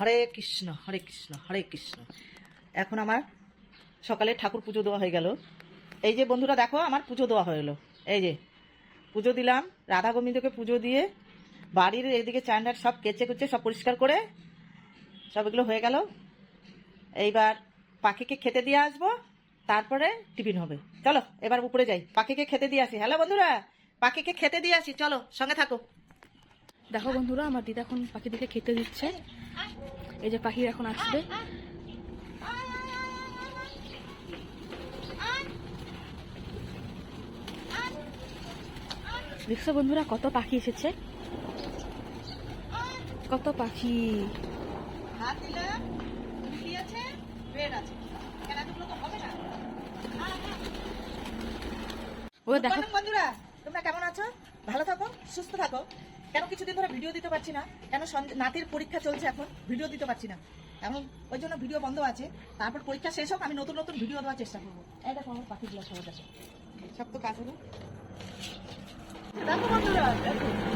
হরে কৃষ্ণ হরে কৃষ্ণ হরে কৃষ্ণ। এখন আমার সকালে ঠাকুর পুজো দেওয়া হয়ে গেল। এই যে বন্ধুরা দেখো, আমার পুজো দেওয়া হয়ে গেলো। এই যে পুজো দিলাম, রাধা গোবিন্দকে পুজো দিয়ে বাড়ির এদিকে চান্ডার সব কেচে কুচে সব পরিষ্কার করে সব এগুলো হয়ে গেল। এইবার পাখিকে খেতে দিয়ে আসব, তারপরে টিফিন হবে। চলো, এবার উপরে যাই। পাখিকে খেতে দিয়ে আসি। হ্যালো বন্ধুরা, পাখিকে খেতে দিয়ে আসি। চলো, সঙ্গে থাকো। দেখো বন্ধুরা, আমার দিদা এখন পাখিদেরকে খেতে দিচ্ছে। এই যে পাখি এখন আসবে। দেখছ বন্ধুরা, কত পাখি এসেছে? কত পাখি? ও দেখো। বন্ধুরা, তোমরা কেমন আছো? ভালো থাকো, সুস্থ থাকো। কেন কিছুদিন ধরে ভিডিও দিতে পারছি না? কেন নাতির পরীক্ষা চলছে এখন? ভিডিও দিতে পারছি না। এখন ওই জন্য ভিডিও বন্ধ আছে। তারপর পরীক্ষা শেষ হোক, আমি নতুন নতুন ভিডিও দেওয়ার চেষ্টা করব। দেখো, আমার পাখিগুলো সব তো কাজ হলো। দেখো বন্ধুরা, দেখো।